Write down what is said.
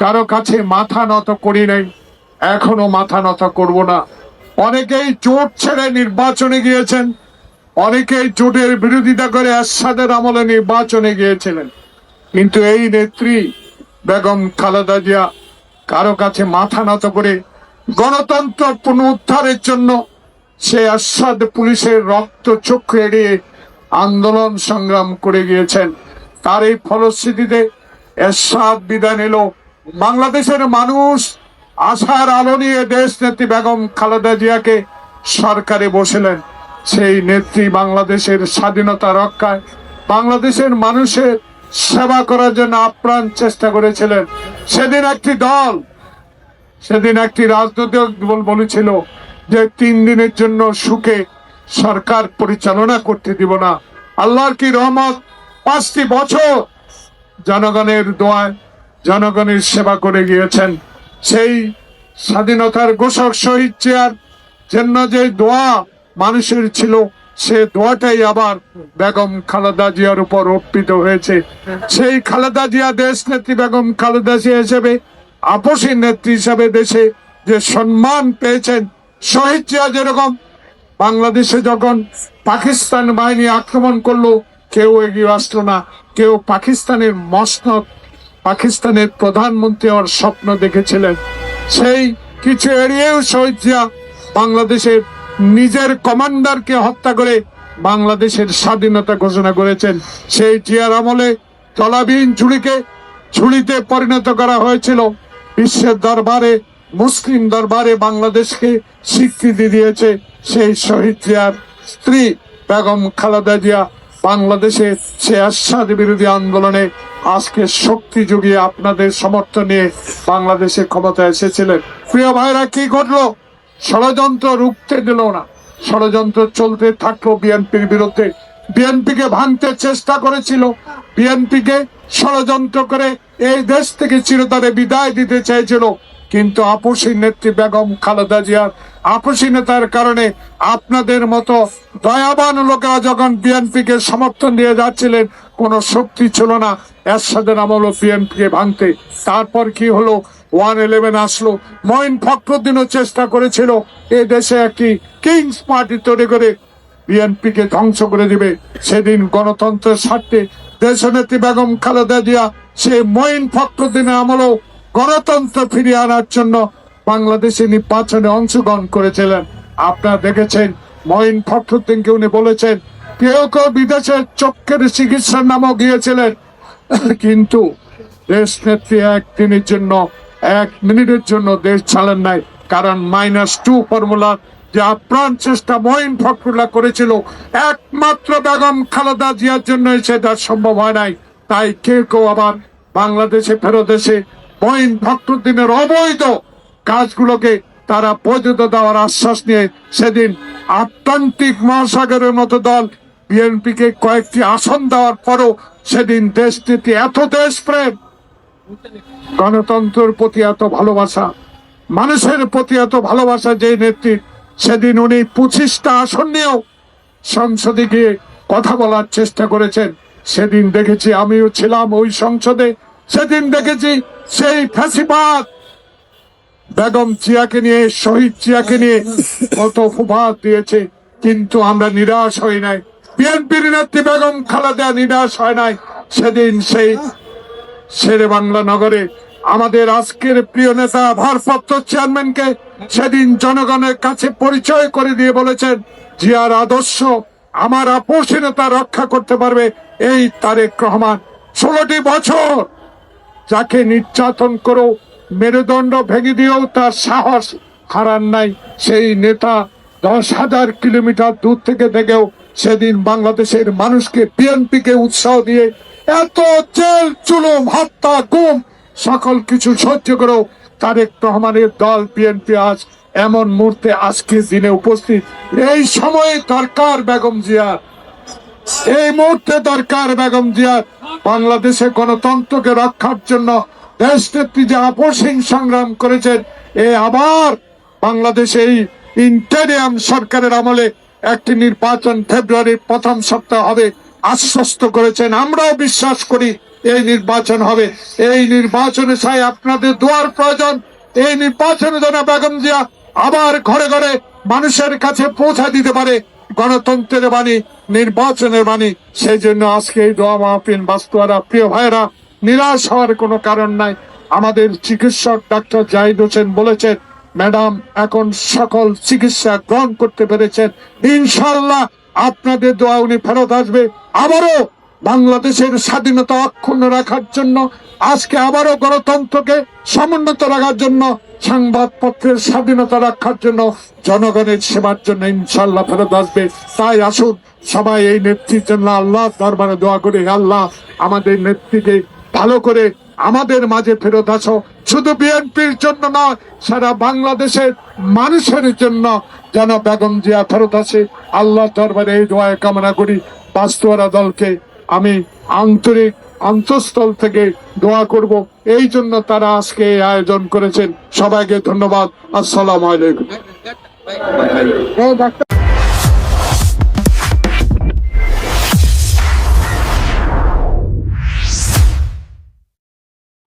কারও কাছে মাথা নত করি নাই, এখনও মাথা নত করব না। অনেকেই জোট ছেড়ে নির্বাচনে গিয়েছেন, অনেকেই জোটের বিরোধিতা করে আসাদের আমলে নির্বাচনে গিয়েছিলেন। কিন্তু এই নেত্রী বেগম খালেদা জিয়া কারও কাছে মাথা নত করে গণতন্ত্র পুনরুদ্ধারের জন্য সে আসাদ পুলিশের রক্ত চক্ষু এড়িয়ে আন্দোলন সংগ্রাম করে গিয়েছেন। তার এই ফলশ্রুতিতে এরশাদ বিদায় নিল। বাংলাদেশের মানুষ আশার আলো নিয়ে দেশ নেত্রী বেগম খালেদা জিয়াকে সরকারে বসেলেন। সেই নেত্রী বাংলাদেশের স্বাধীনতা রক্ষায়, বাংলাদেশের মানুষের সেবা করার জন্য আপ্রাণ চেষ্টা করেছিলেন। সেদিন একটি দল, সেদিন একটি রাজনৈতিক দল বলেছিল যে তিন দিনের জন্য সুখে সরকার পরিচালনা করতে দিব না। আল্লাহর কি রহমত? পাঁচটি বছর জনগণের দোয়ায় জনগণের সেবা করে গিয়েছেন। সেই স্বাধীনতার ঘোষক শহীদ চেয়ার জন্য যে দোয়া মানুষের ছিল, সে দোয়াটাই আবার বেগম খালেদা জিয়ার উপর অর্পিত হয়েছে। সেই খালেদা জিয়া দেশ নেত্রী বেগম খালেদা জিয়া হিসেবে আপসী নেত্রী হিসাবে দেশে যে সম্মান পেয়েছেন, শহীদ জিয়া যেরকম, বাংলাদেশে যখন পাকিস্তান বাহিনী আক্রমণ করল, কেউ এগিয়ে আসলো না। কেউ পাকিস্তানের মসনদ, পাকিস্তানের প্রধানমন্ত্রী হওয়ার স্বপ্ন দেখেছিলেন। সেই কিছু এড়িয়েও শহীদ জিয়া বাংলাদেশের নিজের কমান্ডারকে হত্যা করে বাংলাদেশের স্বাধীনতা ঘোষণা করেছেন। সেই জিয়ার আমলে তলাবিহীন ঝুড়িকে ঝুড়িতে পরিণত করা হয়েছিল। বিশ্বের দরবারে, মুসলিম দরবারে বাংলাদেশকে স্বীকৃতি দিয়েছে সেই শহীদ জিয়ার স্ত্রী বেগম খালেদা জিয়া। বাংলাদেশে সে আশ্বাদ বিরোধী আন্দোলনে আজকে শক্তি যুগিয়ে আপনাদের সমর্থন নিয়ে বাংলাদেশে ক্ষমতায় এসেছিলেন। প্রিয় ভাইরা, কি ঘটলো? ষড়যন্ত্র রুখতে দিল না। ষড়যন্ত্র চলতে থাকল বিএনপির বিরুদ্ধে। বিএনপিকে ভাঙতে চেষ্টা করেছিল। বিএনপিকে ষড়যন্ত্র করে এই দেশ থেকে চিরতরে বিদায় দিতে চেয়েছিল কিন্তু আপসী নেত্রী বেগম খালেদা জিয়ার আপসীনতার কারণে আপনাদের মতো দয়াবান লোকেরা যখন বিএনপিকে সমর্থন দিয়ে যাচ্ছিলেন, কোনো শক্তি ছিল না। এরশাদের আমল বিএনপিকে ভাঙতে। তারপর কি হলো? ওয়ান ইলেভেন আসলো। মঈন ফখরুদ্দিনও চেষ্টা করেছিল এ দেশে একটি কিংস পার্টি তৈরি করে বিএনপিকে ধ্বংস করে দিবে। সেদিন গণতন্ত্রের স্বার্থে দেশনেত্রী বেগম খালেদা জিয়া, সে মঈন ফখরুদ্দিনের আমলও গণতন্ত্র ফিরিয়ে আনার জন্য বাংলাদেশে নির্বাচনে অংশগ্রহণ করেছিলেন। আপনারা দেখেছেন, মঈন ফখরুদ্দিনকে উনি বলেছেন, কেউ কেউ বিদেশে চোখের চিকিৎসার নামও গিয়েছিলেন। কিন্তু দেশ নেত্রী একদিনের জন্য, এক মিনিটের জন্য দেশ ছাড়েন নাই। কারণ মাইনাস টু ফর্মুলার যে আপ্রাণ চেষ্টা মহিন ফখরুল্লাহ করেছিল, একমাত্র বেগম খালেদা জিয়ার জন্য সেটা সম্ভব হয় নাই। তাই কেউ কেউ আবার বাংলাদেশে, ফেরত এসে মঈন ফখরুদ্দিনের অবৈধ কাজগুলোকে তারা বৈধতা দেওয়ার আশ্বাস নিয়ে সেদিন আটলান্টিক মহাসাগরের মতো দল বিএনপিকে কয়েকটি আসন দেওয়ার পরও সেদিন দেশটিতে এত দেশপ্রেম। গণতন্ত্রের প্রতি এত ভালোবাসা, মানুষের প্রতি এত ভালোবাসা যে নেত্রী, সেদিন উনি পঁচিশটা আসন নিয়েও সংসদে গিয়ে কথা বলার চেষ্টা করেছেন। সেদিন দেখেছি আমিও ছিলাম ওই সংসদে, সেদিন দেখেছি সেই ফ্যাসিবাদ বেগম জিয়াকে নিয়ে, শহীদ জিয়াকে নিয়ে কত ফুফাত দিয়েছে, কিন্তু আমরা নিরাশ হই নাই। বিএনপির নেত্রী বেগম খালেদা নিরাশ হয় নাই। সেদিন সেই শেরে বাংলা নগরে আমাদের আজকের প্রিয় নেতা, ভারপ্রাপ্ত চেয়ারম্যানকে সেদিন জনগণের কাছে পরিচয় করে দিয়ে বলেছেন, জিয়ার আদর্শ আমার আপোষীনতা রক্ষা করতে পারবে এই তারেক রহমান। ষোলোটি বছর যাকে নির্যাতন করো মেরুদণ্ড ভেঙে দিয়েও তার সাহস হারান নাই। সেই নেতা দশ হাজার কিলোমিটার দূর থেকে থেকেও সেদিন বাংলাদেশের মানুষকে বিএনপিকে উৎসাহ দিয়ে এত জেল চুলুম হত্যা, গুম, সকল কিছু সহ্য করেও তারেক রহমানের দল বিএনপি আজ এমন মুহূর্তে আজকের দিনে উপস্থিত। এই সময়ে দরকার বেগম জিয়ার এই মুহূর্তে দরকার বেগম জিয়ার বাংলাদেশে গণতন্ত্রকে রক্ষার জন্য দেশ নেত্রী যে আপসীন সংগ্রাম করেছেন, এ আবার বাংলাদেশে এই ইন্টারিয়াম সরকারের আমলে একটি নির্বাচন ফেব্রুয়ারির প্রথম সপ্তাহ হবে আশ্বস্ত করেছেন। আমরাও বিশ্বাস করি এই নির্বাচন হবে। এই নির্বাচনে চাই আপনাদের দোয়ার প্রয়োজন। এই নির্বাচনে যেন বেগম জিয়া আবার ঘরে ঘরে মানুষের কাছে পৌঁছা দিতে পারে গণতন্ত্রের বাণী, নির্বাচনের বাণী। সেই জন্য আজকে এই দোয়া মাহফিল বাস্তুয়ারা প্রিয় ভাইরা নিরাশ হওয়ার কোনো কারণ নাই। আমাদের চিকিৎসক ডাক্তার জাহিদ হোসেন বলেছেন, ম্যাডাম, এখন সকল চিকিৎসা গ্রহণ করতে পেরেছেন। ইনশাল্লাহ আপনাদের দোয়া উনি ফেরত আসবে আবারও বাংলাদেশের স্বাধীনতা অক্ষুণ্ণ রাখার জন্য, আজকে আবারও গণতন্ত্রকে সমুন্নত রাখার জন্য, সংবাদপত্রের স্বাধীনতা রক্ষার জন্য জনগণের সেবার জন্য ইনশাল্লাহ ফেরত আসবে। তাই আসুন সবাই এই নেত্রীর জন্য আল্লাহ দরবারে দোয়া করে, আল্লাহ আমাদের নেত্রীকে ভালো করে আমাদের মাঝে ফেরত আসো। শুধু বিএনপির জন্য নয়, সারা বাংলাদেশের মানুষের জন্য যেন বেগম জিয়া ফেরত আসে। আল্লাহ দরবারে এই দোয়ায় কামনা করি। বাস্তবরা দলকে আমি আন্তরিক অন্তঃস্থল থেকে দোয়া করব। এই জন্য তারা আজকে এই আয়োজন করেছেন। সবাইকে ধন্যবাদ। আসসালাম আলাইকুম।